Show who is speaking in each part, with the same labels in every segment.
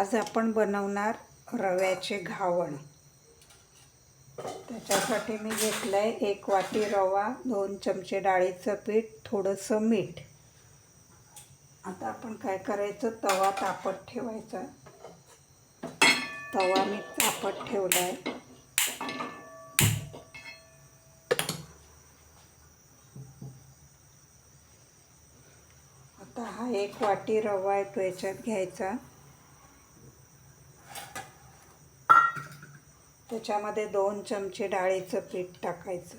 Speaker 1: आज आपण बनवणार रव्याचे घावण. त्याच्यासाठी मी घेतलं आहे एक वाटी रवा दोन चमचे डाळीचं पीठ थोडंसं मीठ. आता आपण काय करायचं? तवा तापत ठेवायचा. तवा मी तापत ठेवला आहे आता हा एक वाटी रवा आहे तो याच्यात घ्यायचा. त्याच्यामध्ये दोन चमचे डाळीचं पीठ टाकायचं.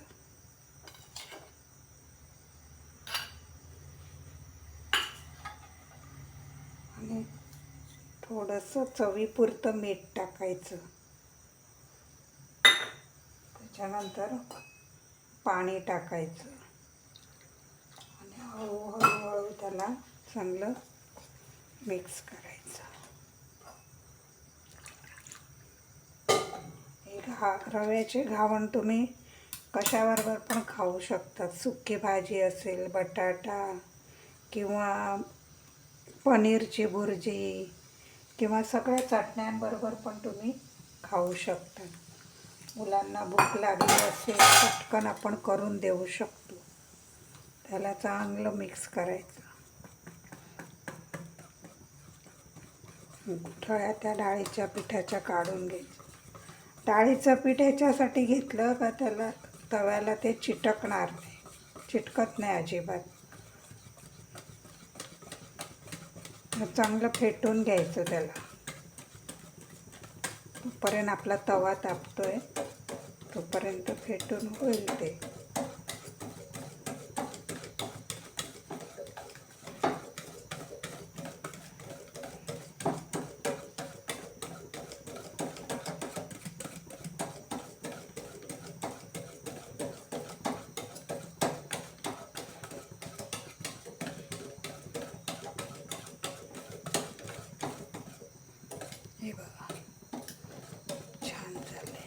Speaker 1: आणि थोडंसं चवीपुरतं मीठ टाकायचं. त्याच्यानंतर पाणी टाकायचं. आणि हळूहळू हळू त्याला चांगलं मिक्स करायचं हे घा रव्याचे घावण तुम्ही कशाबरोबर पण खाऊ शकतात. सुकी भाजी असेल बटाटा किंवा पनीरची भुर्जी किंवा सगळ्या चटण्यांबरोबर पण तुम्ही खाऊ शकता. मुलांना भूक लागली असेल पटकन आपण करून देऊ शकतो. त्याला चांगलं मिक्स करायचं. गुठळ्या त्या डाळीच्या पिठाच्या काढून घ्यायचं डाळीचं पीठ ह्याच्यासाठी घेतलं का त्याला तव्याला ते चिटकणार नाही. चिटकत नाही अजिबात. चांगलं फेटून घ्यायचं त्याला. तोपर्यंत आपला तवा तापतोय. तोपर्यंत फेटून होईल ते हे बघा छान झाले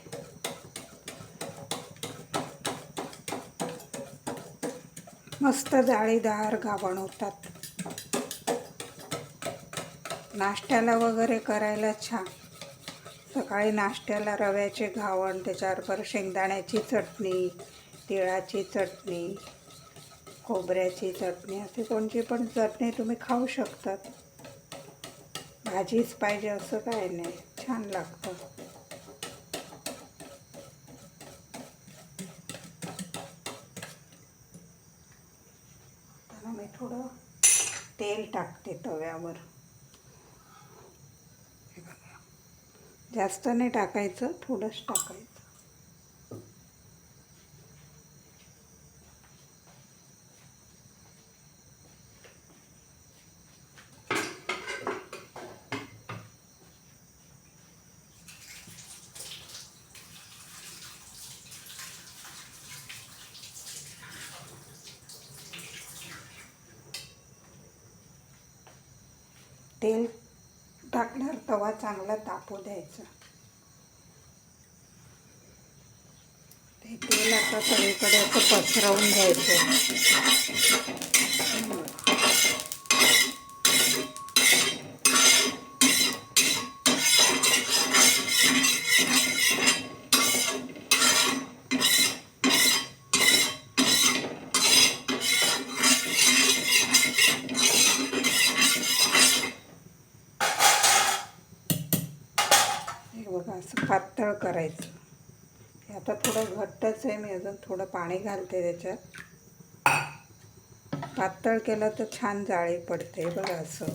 Speaker 1: मस्त जाळीदार गावण होतात. नाश्त्याला वगैरे करायला छान. सकाळी नाश्त्याला रव्याचे घावण त्याच्याबरोबर शेंगदाण्याची चटणी तिळाची चटणी खोबऱ्याची चटणी अशी कोणची पण चटणी तुम्ही खाऊ शकतात. भाजीच पाहिजे असं काय नाही. छान लागतं आता मी थोडं तेल टाकते तव्यावर. जास्त नाही टाकायचं थोडंच टाकायचं. तेल टाकल्यावर तवा चांगला तापू द्यायचा. ते तेल आता सगळीकडे असं पसरवून घ्यायचं हे बघा असं पातळ करायचं. हे आता थोडं घट्टच आहे मी अजून थोडं पाणी घालते त्याच्यात. पातळ केलं तर छान जाळी पडते बघा असं.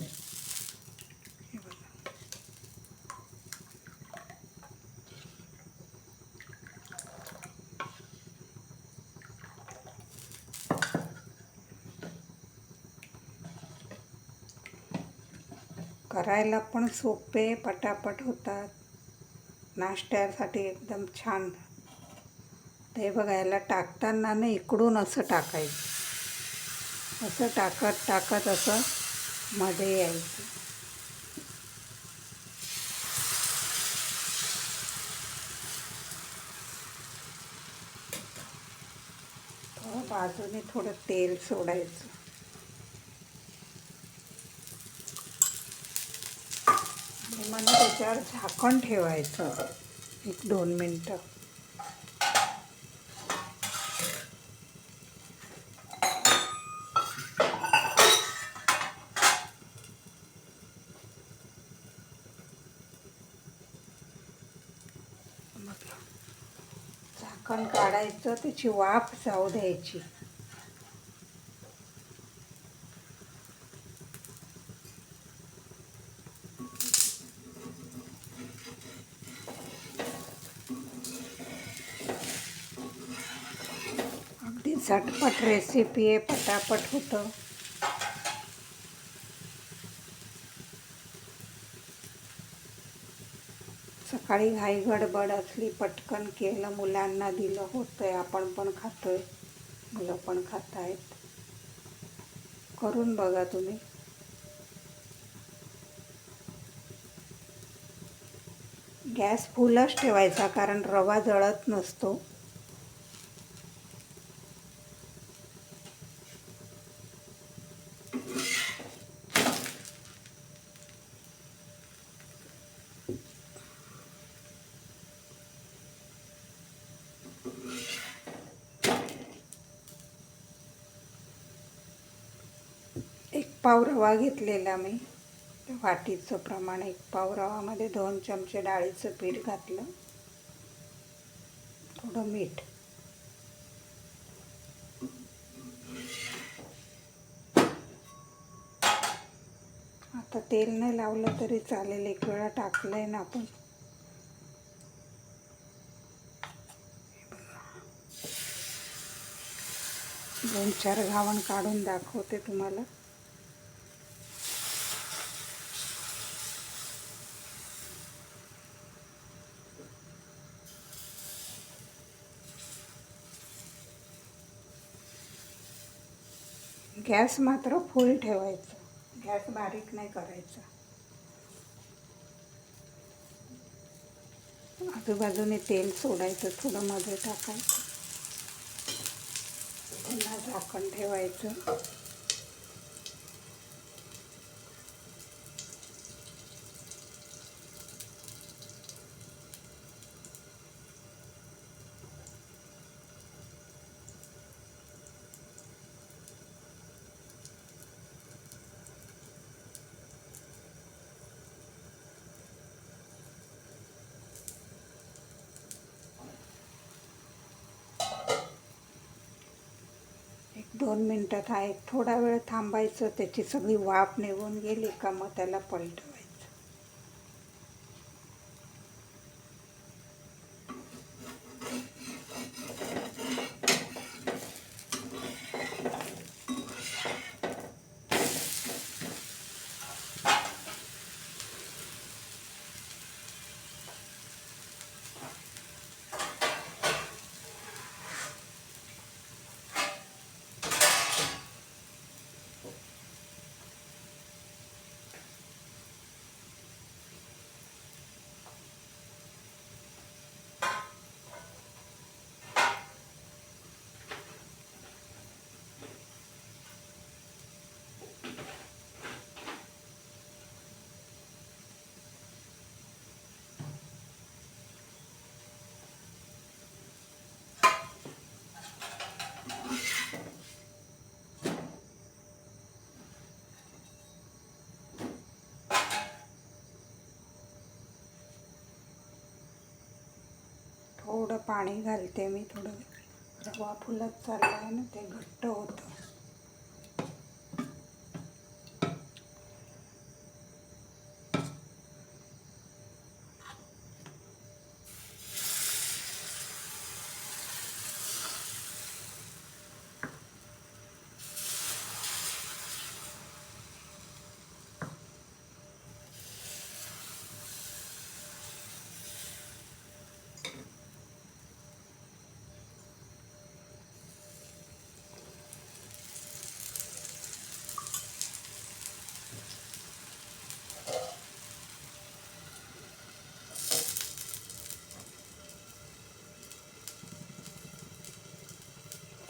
Speaker 1: करायला पण सोपे पटापट होतात. नाश्त्यासाठी एकदम छान. ते बघायला टाकताना ना इकडून असं टाकायचं. असं टाकत टाकत असं मध्ये यायचं. हो, बाजूने थोडं तेल सोडायचं. मग त्याच्यावर झाकण ठेवायचं. एक दोन मिनटं. झाकण काढायचं त्याची वाफ जाऊ द्यायची. झटपट रेसिपी आहे पटापट होतं. सकाळी घाई गडबड असली पटकन केलं मुलांना दिलं होतंय आपण पण खातोय. मुलं पण खात आहेत करून बघा तुम्ही. गॅस फुलच ठेवायचा कारण रवा जळत नसतो. एक पाव रवा घेतलेला मी. वाटीचं प्रमाण एक पाव रवामध्ये दोन चमचे डाळीचं पीठ घातलं. थोडं मीठ. आता तेल नाही लावलं तरी चालेल एक वेळा टाकलंय ना आपण. दोन चार घावण काढून दाखवते तुम्हाला. गॅस मात्र फुल ठेवायचं. गॅस बारीक नाही करायचा. आजूबाजूने तेल सोडायचं थोडं मध्ये टाकायचं. पुन्हा झाकण ठेवायचं. दोन मिनटात हा एक थोडा वेळ थांबायचं त्याची सगळी वाफ निघून गेली का मग त्याला पलटवायचं थोडं पाणी घालते मी थोडं. रवा फुलत चालला आहे ना ते घट्ट होतं.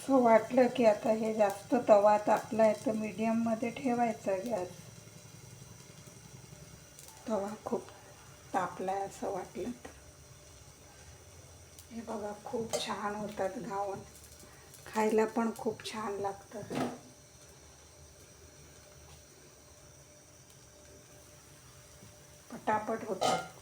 Speaker 1: असं वाटलं की आता हे जास्त तवा तापला आहे तर मीडियममध्ये ठेवायचा गॅस. तवा खूप तापलाय असं वाटलं तर. हे बघा खूप छान होतात घावन खायला पण खूप छान लागतं. पटापट होतात.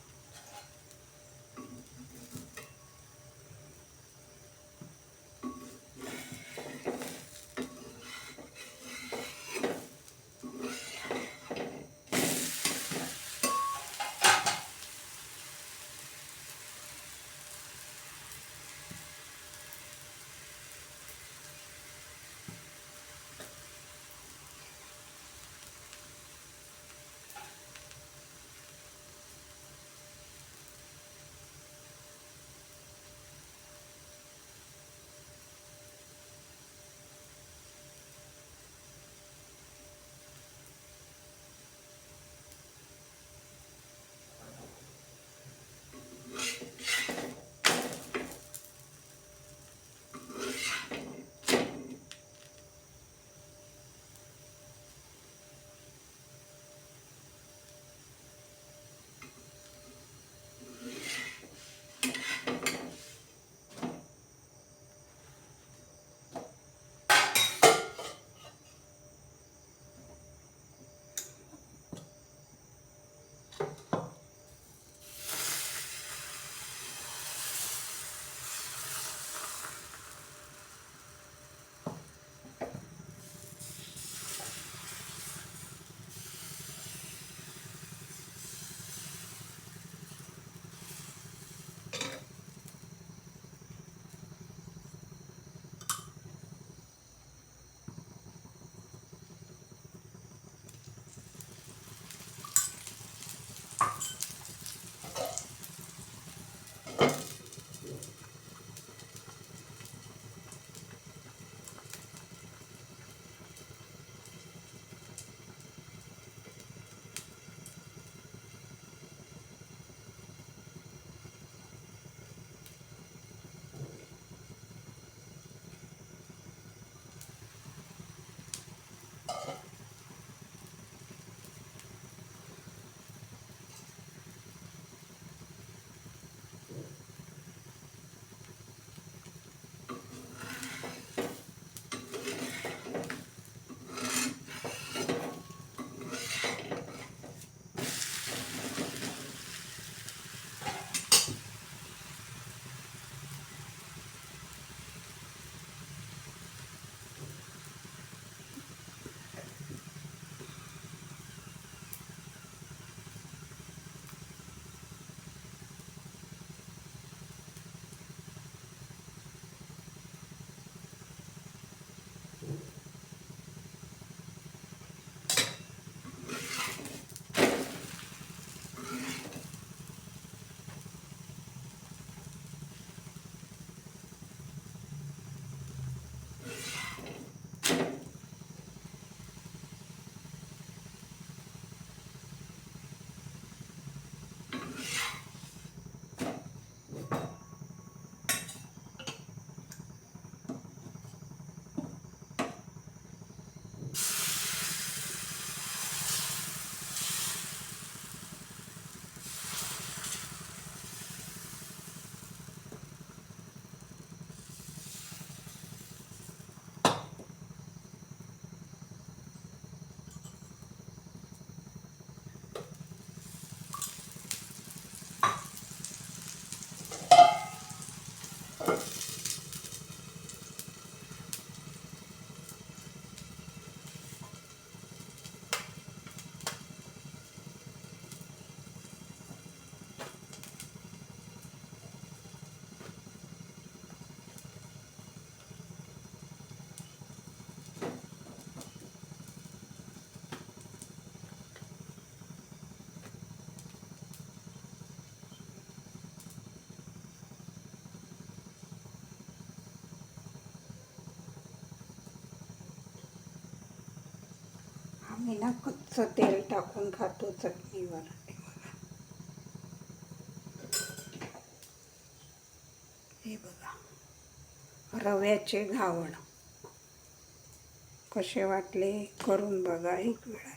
Speaker 1: मी ना कच्चं तेल टाकून खातो चटणीवर. हे बघा रव्याचे घावण. कसे वाटले? करून बघा एक वेळा.